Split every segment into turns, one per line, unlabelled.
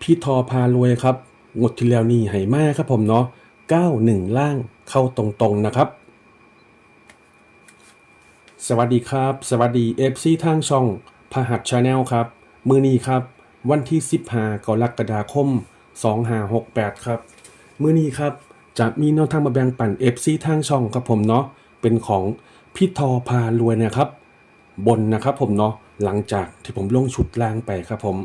พี่ทอพารวยครับงดที่แล้วนี่ให้มาครับผมเนาะ91 ล่างเข้าตรงๆนะครับ สวัสดีครับ สวัสดี FC ทางช่องพหัสชาแนลครับ มือนี้ครับ วันที่ 15กรกฎาคม 2568 ครับ มือนี้ครับจะมีแนวทางมาแบ่งปัน FC ทางช่องครับผมเนาะเป็นของพี่ทอพารวยนะครับ บนนะครับผมเนาะหลังจากที่ผมลงชุดล่างไปครับผม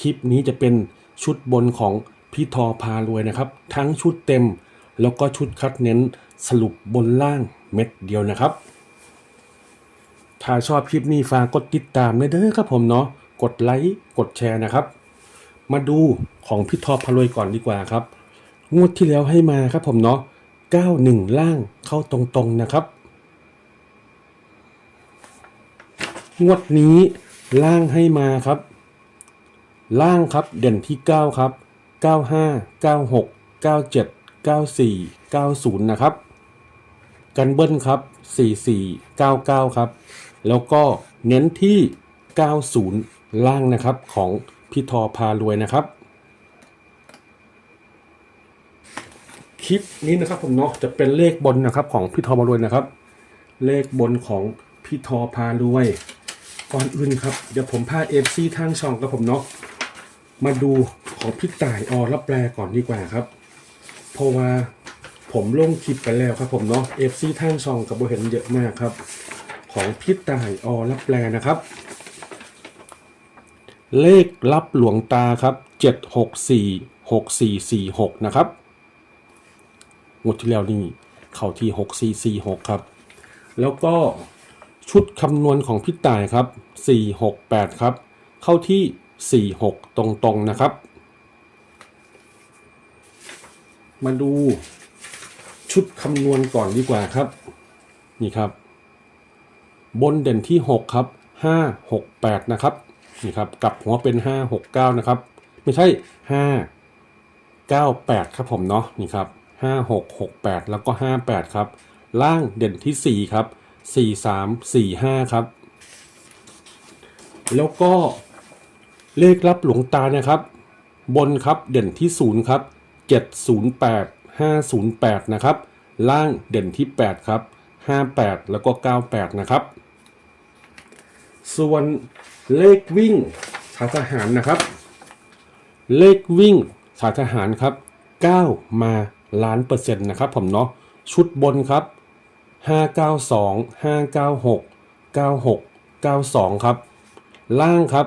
คลิปนี้จะเป็นชุดบนของพี่ทอพารวยนะครับ ทั้งชุดเต็มแล้วก็ชุดคัดเน้นสรุปบนล่างเม็ดเดียวนะครับ ถ้าชอบคลิปนี้ฝากกดติดตามด้วยเด้อครับผมเนาะกดไลค์กดแชร์นะครับ มาดูของพี่ทอพารวยก่อนดีกว่าครับ งวดที่แล้วให้มาครับผมเนาะ91 ล่างเข้าตรงๆนะครับ งวดนี้ล่างให้มาครับ ล่างครับเด่นที่ 9 ครับ 95 96 97 94 90 นะครับ กันเบิ้ลครับ 44 99 ครับ แล้วก็เน้นที่ 90 ล่างนะครับของพี่ทอพารวยนะครับ คลิปนี้นะครับผมเนาะจะเป็นเลขบนนะครับของพี่ทอพารวยนะครับ เลขบนของพี่ทอพารวย ก่อนอื่นครับเดี๋ยวผมพาเอฟซีทางช่องกับผมเนาะ มาดูของพี่ต่ายออรับแปลก่อนดีกว่าครับ เพราะว่าผมลงคลิปไปแล้วครับผมเนาะเอฟซีทางช่องกับโบเห็นเยอะมากครับ ของพี่ต่ายออรับแปลนะครับ เลขรับหลวงตาครับเจ็ดหกสี่หกสี่สี่หกนะครับงวดที่แล้วนี่เข้าที่หกสี่สี่หกครับ แล้วก็ชุดคำนวณของพี่ต่ายครับ468ครับ เข้าที่ 46 ตรงๆนะครับ มาดูชุดคำนวณก่อนดีกว่าครับ นี่ครับ บนเด่นที่ 6 ครับ 568 นะครับ นี่ครับกลับหัวเป็น 569 นะครับ ไม่ใช่ 598 ครับผมเนาะนี่ครับ 5668 แล้วก็ 58 ครับ ล่างเด่นที่ 4 ครับ 4 3 4 5 ครับ แล้วก็ เลขรับหลวงตานะครับ บนครับเด่นที่0ครับ708 508นะครับ ล่างเด่นที่8ครับ58แล้วก็98นะครับ ส่วนเลขวิ่งสายทหารนะครับ เลขวิ่งสายทหารครับ9มาล้านเปอร์เซ็นต์นะครับผมเนาะชุดบนครับ592 596 96 92ครับ ล่างครับ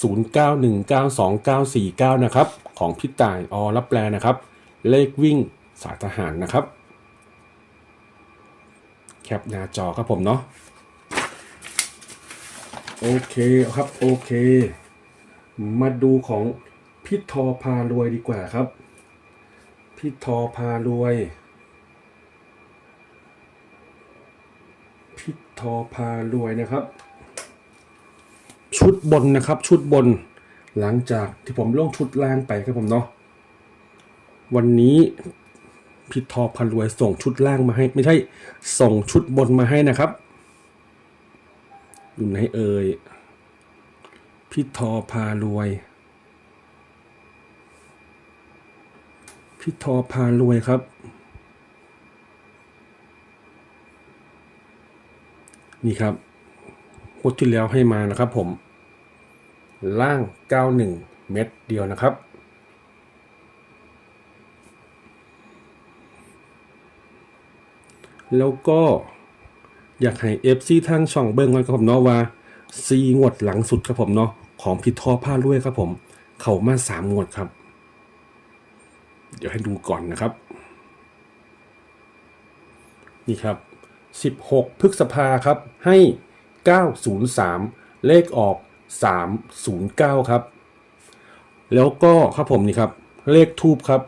09192949 นะครับ ของพี่ต่ายอรับแปลนะครับ เลขวิ่งสายทหารนะครับ แคปหน้าจอครับผมเนาะโอเคครับ โอเค มาดูของพี่ทอพารวยดีกว่าครับ พี่ทอพารวยพิทอพารวยนะครับ ชุดบนนะครับ ชุดบน หลังจากที่ผมลงชุดล่างไปครับผมเนาะวันนี้พิทอพารวยส่งชุดล่างมาให้ ไม่ใช่ส่งชุดบนมาให้นะครับ อยู่ไหนเอ่ยพิทอพารวยพิทอพารวยครับ นี่ครับงวดที่แล้วให้มานะครับผม ล่าง 91 เม็ดเดียวนะครับ แล้วก็อยากให้ FC ทางช่องเบิ้งไว้ครับผมเนาะว่าซีงวดหลังสุดครับผมเนาะของพิทอผ้าลวยครับผม เข้ามาสามงวดครับ เดี๋ยวให้ดูก่อนนะครับ นี่ครับ 16 พฤษภาครับให้ 903 เลขออก 309 ครับ แล้วก็ครับผมนี่ครับ เลขทูบครับ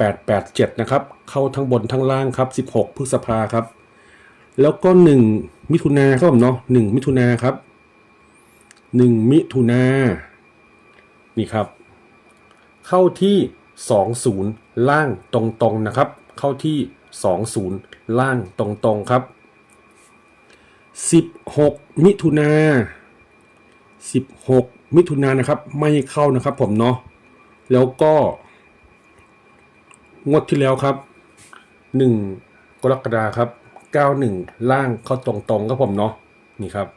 7887 นะครับ เข้าทั้งบนทั้งล่างครับ 16 พฤษภาครับ แล้วก็ 1 มิถุนาครับผมเนาะ1มิถุนาครับ 1 มิถุนานี่ครับ เข้าที่ 20 ล่างตรงๆนะครับ เข้าที่ 20 ล่างตรงๆครับ 16 มิถุนา 16 มิถุนายนนะครับ ไม่เข้านะครับ ผมเนาะแล้วก็งวดที่แล้วครับหนึ่งกรกฎาครับเก้าหนึ่งล่างเข้าตรงๆครับผมเนาะนี่ครับ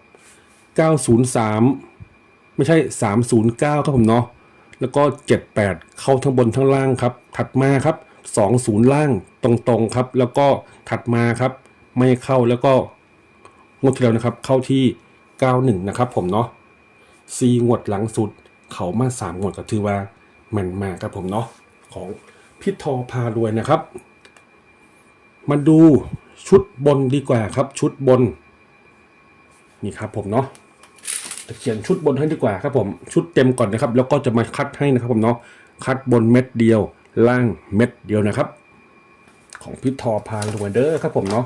เก้าศูนย์สามไม่ใช่สามศูนย์เก้าครับผมเนาะแล้วก็เจ็ดแปดเข้าทั้งบนทั้งล่างครับ ถัดมาครับสองศูนย์ล่างตรงๆครับ แล้วก็ถัดมาครับ ไม่เข้าแล้วก็งวดที่แล้วนะครับ เข้าที่เก้าหนึ่งนะครับผมเนาะ ซีงวดหลังสุด เขามาสามงวดก็ถือว่าแมันมากครับผมเนาะของพิทอพารวยนะครับ มาดูชุดบนดีกว่าครับ ชุดบน นี่ครับผมเนาะจะเขียนชุดบนให้ดีกว่าครับผมชุดเต็มก่อนนะครับ แล้วก็จะมาคัดให้นะครับผมเนาะคัดบนเม็ดเดียว ล่างเม็ดเดียวนะครับ ของพิทอพารวยเด้อครับผมเนาะ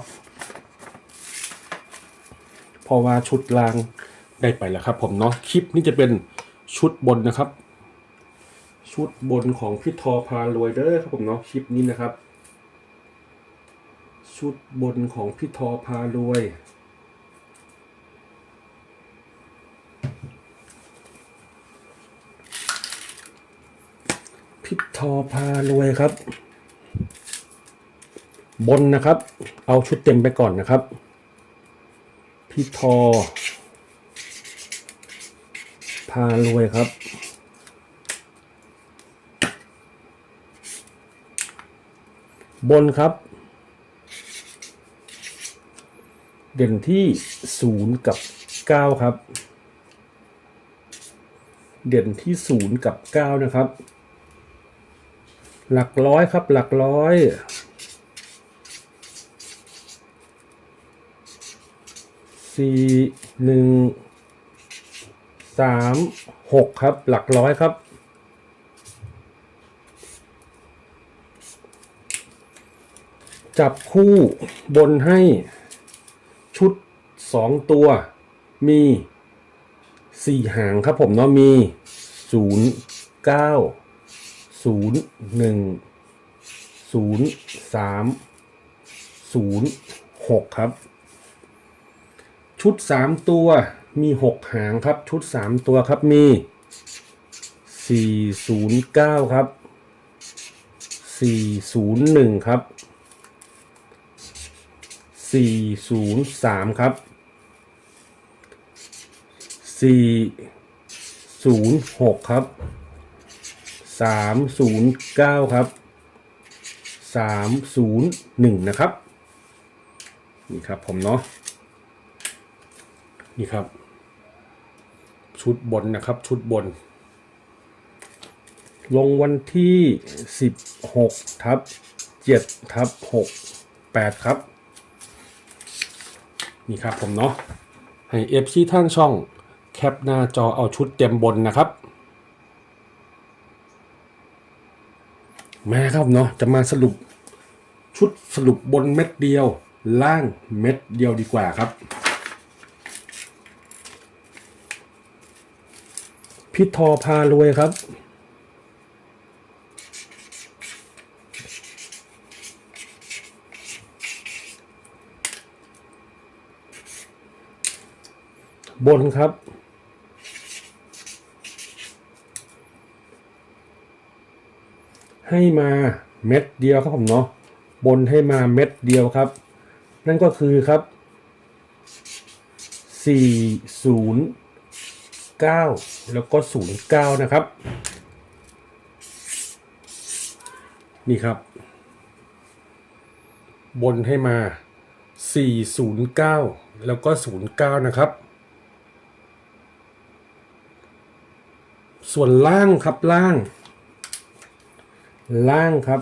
เพราะว่าชุดล่าง ได้ไปแล้วครับ ผมเนาะคลิปนี้จะเป็นชุดบนนะครับ ชุดบนของพี่ทอพารวยเด้อครับผมเนาะคลิปนี้นะครับ ชุดบนของพี่ทอพารวยพี่ทอพารวยครับ บนนะครับ เอาชุดเต็มไปก่อนนะครับพี่ทอ พารวยครับ บนครับ เด่นที่ศูนย์กับเก้าครับ เด่นที่ศูนย์กับเก้านะครับ หลักร้อยครับหลักร้อยสี่หนึ่ง สามหกครับ หลักร้อยครับ จับคู่บนให้ชุดสองตัวมีสี่หางครับผมเนาะมีศูนย์เก้าศูนย์หนึ่งศูนย์สามศูนย์หกครับ ชุดสามตัว มีหกหางครับชุดสามตัวครับมีสี่ศูนย์เก้าครับสี่ศูนย์หนึ่งครับสี่ศูนย์สามครับสี่ศูนย์หกครับสามศูนย์เก้าครับสามศูนย์หนึ่งนะครับ นี่ครับผมเนาะนี่ครับ ชุดบนนะครับ ชุดบน ลงวันที่ 16ทับ7ทับ6 8 ครับ นี่ครับผมเนาะให้เอฟซีท่านช่องแคปหน้าจอเอาชุดเต็มบนนะครับมาครับเนาะจะมาสรุปชุดสรุปบนเม็ดเดียว ล่างเม็ดเดียวดีกว่าครับ พิทอพารวยครับ บนครับ ให้มาเม็ดเดียวครับผมเนาะบนให้มาเม็ดเดียวครับ นั่นก็คือครับ 40 9 แล้วก็ 09 นะครับ นี่ครับ บนให้มา 409 แล้วก็ 09 นะครับ ส่วนล่างครับล่าง ล่างครับ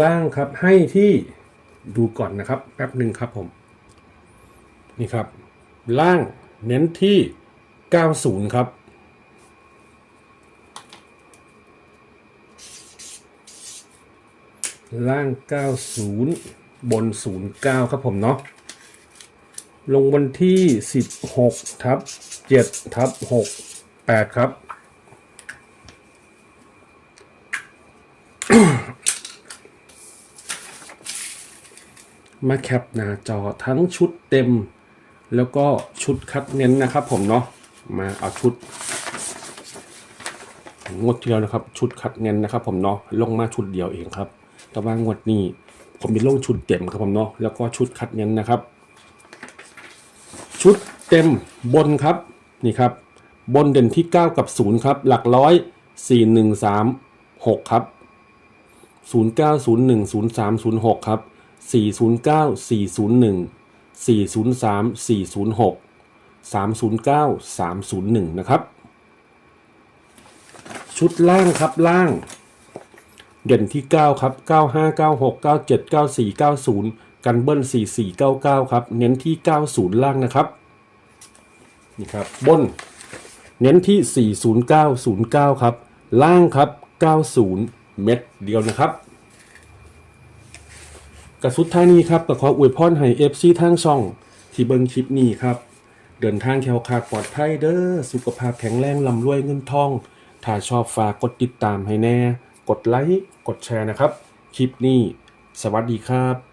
ล่างครับให้ที่ ดูก่อนนะครับ แป๊บหนึ่งครับผม นี่ครับ ล่างเน้นที่ 90 ครับ ล่าง 90 บน 09 ครับผมเนาะลงวันที่ 16ทับ7ทับ6 8 ครับ มาแคปหน้าจอทั้งชุดเต็ม แล้วก็ชุดคัดเน้นนะครับผมเนาะมาเอาชุดงวดที่แล้วนะครับ ชุดคัดเน้นนะครับ ผมเนาะลงมาชุดเดียวเองครับ แต่ว่างวดนี้ผมมีลงชุดเต็มครับผมเนาะแล้วก็ชุดคัดเน้นนะครับ ชุดเต็มบนครับนี่ครับ บนเด่นที่ 9 กับ 0 ครับ หลักร้อย 4 1 3 6 ครับ 0 9 0 1 0 3 0 6 ครับ 409 401 403 406 309 301 นะครับ ชุดล่างครับล่าง เด่นที่ 9 ครับ 95 96 97 94 90 กันเบิ้ล 4499 ครับ เน้นที่ 90 ล่างนะครับ นี่ครับบน เน้นที่ 40909 ครับ ล่างครับ 90 เม็ดเดียวนะครับ กับสุดท้ายนี้ครับก็ขออวยพรให้ FC ทางช่อง ที่เบิ้งคลิปนี้ครับ เดินทางแคล้วคลาดปลอดภัยเด้อสุขภาพแข็งแรงลำรวยเงินทอง ถ้าชอบฝากกดติดตามให้แน่ กดไลค์กดแชร์นะครับ คลิปนี้ สวัสดีครับ